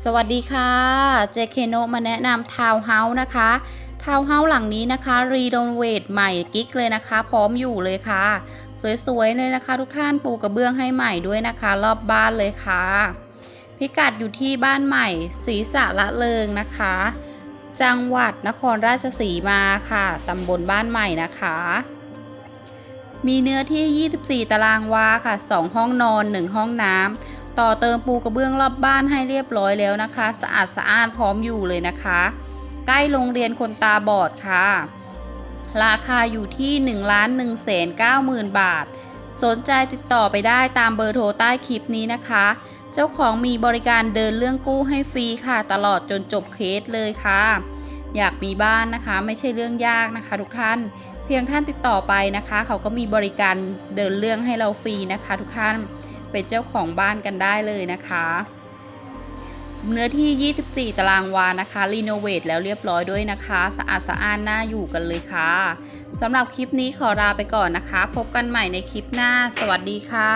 สวัสดีค่ะ เจเคโนมาแนะนำทาวน์เฮาส์นะคะ ทาวน์เฮาส์หลังนี้นะคะรีโนเวทใหม่กิ๊กเลยนะคะ พร้อมอยู่เลยค่ะ สวยๆเลยนะคะทุกท่านปูกระเบื้องให้ใหม่ด้วยนะคะ รอบบ้านเลยค่ะ พิกัดอยู่ที่บ้านใหม่ศรีสะละเริงนะคะ จังหวัดนครราชสีมาค่ะตำบลบ้านใหม่นะคะ มีเนื้อที่ 24 ตารางวาค่ะ 2 ห้องนอน 1 ห้องน้ำ ต่อเติมปูกระเบื้องรอบบ้านให้เรียบร้อยแล้วนะคะ สะอาดสะอ้านพร้อมอยู่เลยนะคะ ใกล้โรงเรียนคนตาบอดค่ะ ราคาอยู่ที่1ล้าน1แสน9หมื่นบาท สนใจติดต่อไปได้ตามเบอร์โทรใต้คลิปนี้นะคะ เจ้าของมีบริการเดินเรื่องกู้ให้ฟรีค่ะ ตลอดจนจบเคสเลยค่ะ อยากมีบ้านนะคะ ไม่ใช่เรื่องยากนะคะ ทุกท่านเพียงท่านติดต่อไปนะคะ เขาก็มีบริการเดินเรื่องให้เราฟรีนะคะ ทุกท่าน เป็นเจ้าของบ้านกันได้เลยนะคะเนื้อที่ 24 ตารางวานะคะ รีโนเวทแล้วเรียบร้อยด้วยนะคะ สะอาดสะอ้านน่าอยู่กันเลยค่ะสำหรับคลิปนี้ขอลาไปก่อนนะคะ พบกันใหม่ในคลิปหน้า สวัสดีค่ะ